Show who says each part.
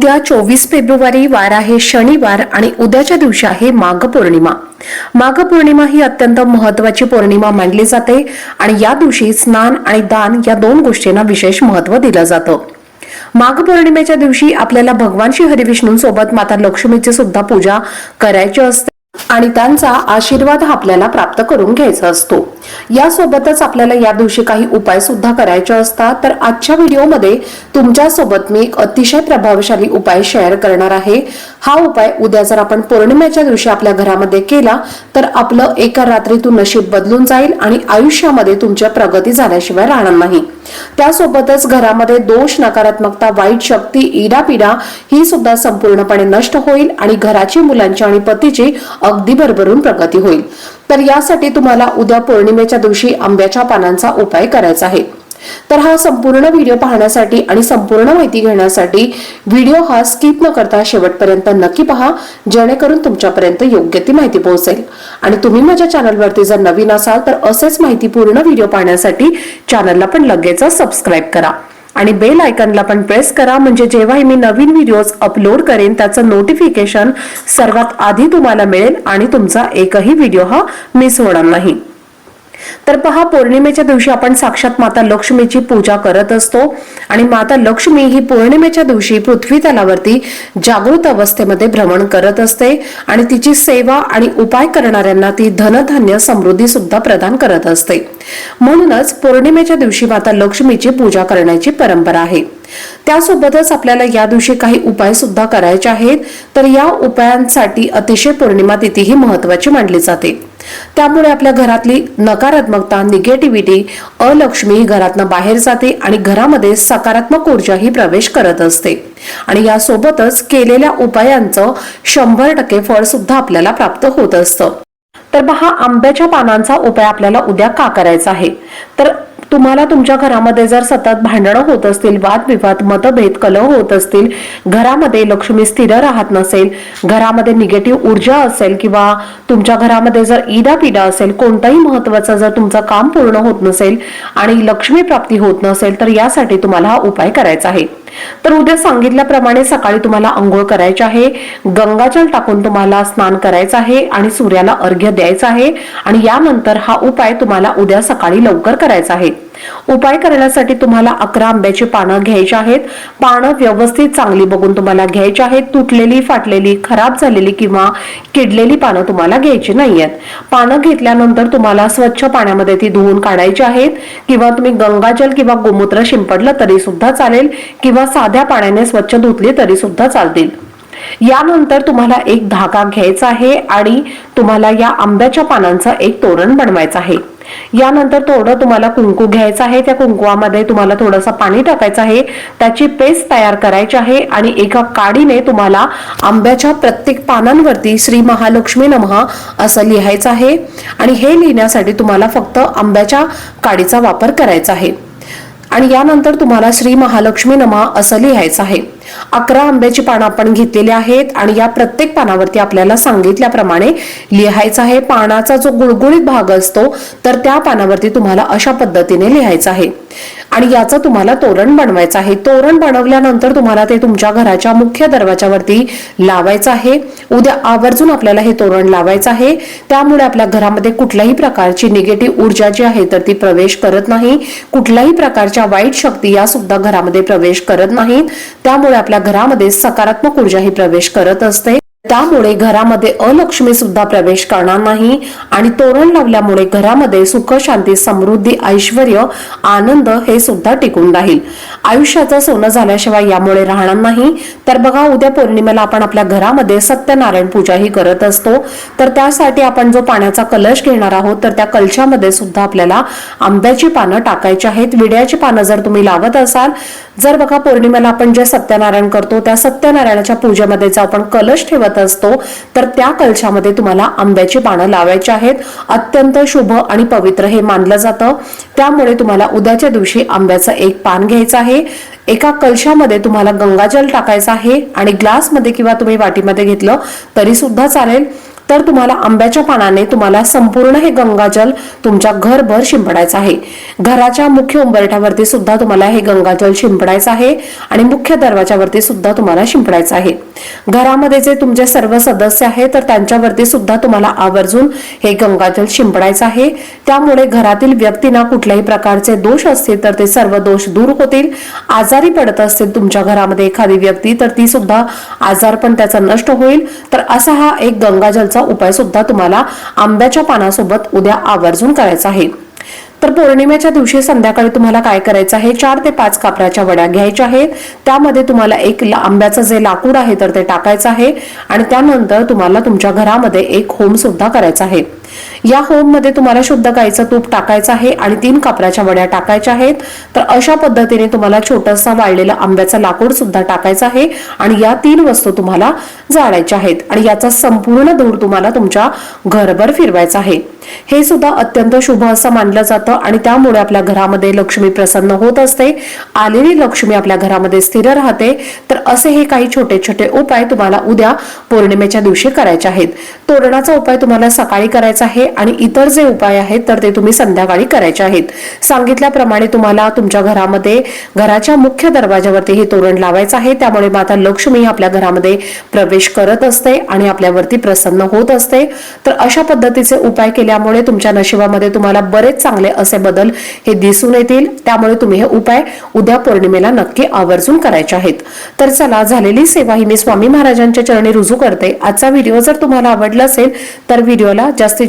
Speaker 1: उद्या चोवीस फेब्रुवारी वार आहे शनिवार आणि उद्याच्या दिवशी आहे माघ पौर्णिमा. माघ पौर्णिमा ही अत्यंत महत्वाची पौर्णिमा मानली जाते आणि या दिवशी स्नान आणि दान या दोन गोष्टींना विशेष महत्त्व दिलं जातं. माघ पौर्णिमेच्या दिवशी आपल्याला भगवान श्री हरिविष्णूंसोबत माता लक्ष्मीची सुद्धा पूजा करायची असते आणि त्यांचा आशीर्वाद हा आपल्याला प्राप्त करून घ्यायचा असतो. यासोबतच आपल्याला या दिवशी काही उपाय सुद्धा करायचे असतात. तर आजच्या व्हिडिओमध्ये तुमच्यासोबत मी एक अतिशय प्रभावशाली उपाय शेअर करणार आहे. हा उपाय उद्या जर आपण पौर्णिमेच्या दिवशी आपल्या घरामध्ये केला तर आपलं एका रात्रीतून नशीब बदलून जाईल आणि आयुष्यामध्ये तुमच्या प्रगती झाल्याशिवाय राहणार नाही. त्यासोबतच घरामध्ये दोष नकारात्मकता वाईट शक्ती इडापिडा ही सुद्धा संपूर्णपणे नष्ट होईल आणि घराची मुलांची आणि पतीची अगदी भरभरून प्रगती होईल. तर यासाठी तुम्हाला उद्या पौर्णिमेच्या दिवशी आंब्याच्या पानांचा उपाय करायचा आहे. तर हा संपूर्ण व्हिडिओ पाहण्यासाठी आणि संपूर्ण माहिती घेण्यासाठी व्हिडिओ हा स्किप न करता शेवटपर्यंत नक्की पहा जेणेकरून तुमच्यापर्यंत योग्य ती माहिती पोहोचेल. आणि तुम्ही माझ्या चॅनलवरती जर नवीन असाल तर असेच माहितीपूर्ण व्हिडिओ पाहण्यासाठी चॅनलला पण लगेच सबस्क्राईब करा. आणि बेल आयकनला पण प्रेस करा. म्हणजे जेव्हाही मी नवीन व्हिडिओज अपलोड करेन त्याचं नोटिफिकेशन सर्वात आधी तुम्हाला मिळेल आणि तुमचा एकही व्हिडिओ हा मिस होणार नाही. तर पहा पौर्णिमेच्या दिवशी आपण साक्षात माता लक्ष्मीची पूजा करत असतो आणि माता लक्ष्मी ही पौर्णिमेच्या दिवशी पृथ्वी तलावरती जागृत अवस्थेमध्ये भ्रमण करत असते आणि तिची सेवा आणि उपाय करणाऱ्यांना ती धनधान्य समृद्धी सुद्धा प्रदान करत असते. म्हणूनच पौर्णिमेच्या दिवशी माता लक्ष्मीची पूजा करण्याची परंपरा आहे. त्यासोबतच आपल्याला या दिवशी काही उपाय सुद्धा करायचे आहेत तर या उपायांसाठी अतिशय पौर्णिमा तिथी ही महत्वाची मानली जाते. त्यामुळे आपल्या घरातली नकारात्मकता निगेटिव्हिटी अलक्ष्मी घरातनं बाहेर जाते आणि घरामध्ये सकारात्मक ऊर्जाही प्रवेश करत असते. आणि यासोबतच केलेल्या उपायांचं शंभर टक्के फळ सुद्धा आपल्याला प्राप्त होत असतं. तर पहा आंब्याच्या पानांचा उपाय आपल्याला उद्या का करायचा आहे? तर तुम्हाला तुमच्या घरामध्ये जर सतत भांडणं होत असतील वादविवाद मतभेद कलह होत असतील घरामध्ये लक्ष्मी स्थिर राहत नसेल घरामध्ये निगेटिव्ह ऊर्जा असेल किंवा तुमच्या घरामध्ये जर इडा पिडा असेल कोणताही महत्त्वाचा जर तुमचं काम पूर्ण होत नसेल आणि लक्ष्मी प्राप्ती होत नसेल तर यासाठी तुम्हाला हा उपाय करायचा आहे. तर उद्या सांगितल्याप्रमाणे सकाळी तुम्हाला आंघोळ करायची आहे गंगाजल टाकून तुम्हाला स्नान करायचं आहे आणि सूर्याला अर्घ्य द्यायचं आहे. आणि यानंतर हा उपाय तुम्हाला उद्या सकाळी लवकर करायचा आहे. उपाय करण्यासाठी तुम्हाला अकरा आंब्याची पानं घ्यायची आहेत. पानं व्यवस्थित चांगली बघून तुम्हाला घ्यायची आहेत. तुटलेली फाटलेली खराब झालेली किंवा किडलेली पानं तुम्हाला घ्यायची नाही आहेत पानं घेतल्यानंतर तुम्हाला स्वच्छ पाण्यामध्ये ती धुवून काढायची आहेत. किंवा तुम्ही गंगाजल किंवा गोमूत्र शिंपडलं तरी सुद्धा चालेल किंवा साध्या पाण्याने स्वच्छ धुतली तरी सुद्धा चालतील. यानंतर तुम्हाला एक धागा घ्यायचा आहे आणि तुम्हाला या आंब्याच्या पानांचं एक तोरण बनवायचं आहे. यानंतर थोडं तुम्हाला कुंकू घ्यायचं आहे. त्या कुंकुवामध्ये तुम्हाला थोडंसं पाणी टाकायचं आहे. त्याची पेस्ट तयार करायची आहे आणि एका काडीने तुम्हाला आंब्याच्या प्रत्येक पानांवरती श्री महालक्ष्मी नमहा असं लिहायचं आहे. आणि हे लिहिण्यासाठी तुम्हाला फक्त आंब्याच्या काडीचा वापर करायचा आहे. आणि यानंतर तुम्हाला श्री महालक्ष्मी नमा असं लिहायचं आहे. अकरा आंब्याची पानं आपण घेतलेली आहेत आणि या प्रत्येक पानावरती आपल्याला सांगितल्याप्रमाणे लिहायचं आहे. पानाचा जो गुळगुळीत भाग असतो तर त्या पानावरती तुम्हाला अशा पद्धतीने लिहायचं आहे. आणि याचं तुम्हाला तोरण बनवायचं आहे. तोरण बनवल्यानंतर तुम्हाला ते तुमच्या घराच्या मुख्य दरवाजावरती लावायचं आहे. उद्या आवर्जून आपल्याला हे तोरण लावायचं आहे. त्यामुळे आपल्या घरामध्ये कुठल्याही प्रकारची निगेटिव्ह ऊर्जा जी आहे तर ती प्रवेश करत नाही. कुठल्याही प्रकारच्या वाईट शक्ती या सुद्धा घरामध्ये प्रवेश करत नाहीत. त्यामुळे आपल्या घरामध्ये सकारात्मक ऊर्जा ही प्रवेश करत असते. त्यामुळे घरामध्ये अलक्ष्मी सुद्धा प्रवेश करणार नाही आणि तोरण लावल्यामुळे घरामध्ये सुख शांती समृद्धी ऐश्वर आनंद हे सुद्धा टिकून राहील. आयुष्याचं सोनं झाल्याशिवाय यामुळे राहणार नाही. तर बघा उद्या पौर्णिमेला आपण आपल्या घरामध्ये सत्यनारायण पूजा ही करत असतो. तर त्यासाठी आपण जो पाण्याचा कलश घेणार आहोत तर त्या कलशामध्ये सुद्धा आपल्याला आंब्याची पानं टाकायची आहेत. विड्याची पानं जर तुम्ही लावत असाल जर बघा पौर्णिमेला आपण जे सत्यनारायण करतो त्या सत्यनारायणाच्या पूजेमध्ये आपण कलश ठेवत करत असतो तर त्या कलशामध्ये तुम्हाला आंब्याची पानं लावायची आहेत. अत्यंत शुभ आणि पवित्र हे मानलं जातं. त्यामुळे तुम्हाला उद्याच्या दिवशी आंब्याचं एक पान घ्यायचं आहे. एका कलशामध्ये तुम्हाला गंगाजल टाकायचं आहे आणि ग्लासमध्ये किंवा तुम्ही वाटीमध्ये घेतलं तरी सुद्धा चालेल. तर तुम्हाला आंब्याच्या पानाने तुम्हाला संपूर्ण हे गंगाजल तुमच्या घरभर शिंपडायचं आहे. घराच्या मुख्य उंबरठ्यावरती सुद्धा तुम्हाला हे गंगाजल शिंपडायचं आहे आणि मुख्य दरवाजावरती सुद्धा तुम्हाला शिंपडायचं आहे. घरामध्ये जे तुमचे सर्व सदस्य आहेत तर त्यांच्यावरती सुद्धा तुम्हाला आवर्जून हे गंगाजल शिंपडायचं आहे. त्यामुळे घरातील व्यक्तींना कुठल्याही प्रकारचे दोष असतील तर ते सर्व दोष दूर होतील. आजारी पडत असतील तुमच्या घरामध्ये एखादी व्यक्ती तर ती सुद्धा आजार पण त्याचा नष्ट होईल. तर असा हा एक गंगाजलचा उपाय सुद्धा तुम्हाला आंब्याच्या पानासोबत उद्या आवर्जून करायचा आहे. तर पौर्णिमेच्या दिवशी संध्याकाळी तुम्हाला काय करायचं आहे? चार ते पाच कापराच्या वड्या घ्यायच्या आहेत. त्यामध्ये तुम्हाला एक आंब्याचं जे लाकूड आहे तर ते टाकायचं आहे. आणि त्यानंतर तुम्हाला तुमच्या घरामध्ये एक होम सुद्धा करायचा आहे. या होममध्ये तुम्हाला शुद्ध गाईचं तूप टाकायचं आहे आणि तीन कापराच्या वड्या टाकायच्या आहेत. तर अशा पद्धतीने तुम्हाला छोटासा वाळलेला आंब्याचा लाकूड सुद्धा टाकायचा आहे आणि या तीन वस्तू तुम्हाला जाळायच्या आहेत आणि याचा संपूर्ण धूर तुम्हाला तुमच्या घरभर फिरवायचा आहे. हे सुद्धा अत्यंत शुभ असं मानलं जातं आणि त्यामुळे आपल्या घरामध्ये लक्ष्मी प्रसन्न होत असते. आलेली लक्ष्मी आपल्या घरामध्ये स्थिर राहते. तर असे हे काही छोटे छोटे उपाय तुम्हाला उद्या पौर्णिमेच्या दिवशी करायचे आहेत. तोरणाचा उपाय तुम्हाला सकाळी करायचा आहे आणि इतर जे उपाय आहेत तर ते तुम्ही संध्याकाळी करायचे आहेत. सांगितल्याप्रमाणे तुम्हाला तुमच्या घरामध्ये घराच्या मुख्य दरवाजावरती हे तोरण लावायचं आहे. त्यामुळे माता लक्ष्मी आपल्या घरामध्ये प्रवेश करत असते आणि आपल्यावरती प्रसन्न होत असते. तर अशा पद्धतीचे उपाय केल्यामुळे तुमच्या नशिबामध्ये तुम्हाला बरेच चांगले असे बदल हे दिसून येतील. त्यामुळे तुम्ही हे उपाय उद्या पौर्णिमेला नक्की आवर्जून करायचे आहेत. तर चला झालेली सेवा ही मी स्वामी महाराजांच्या चरणी रुजू करते. आजचा व्हिडिओ जर तुम्हाला आवडला असेल तर व्हिडिओला जास्तीत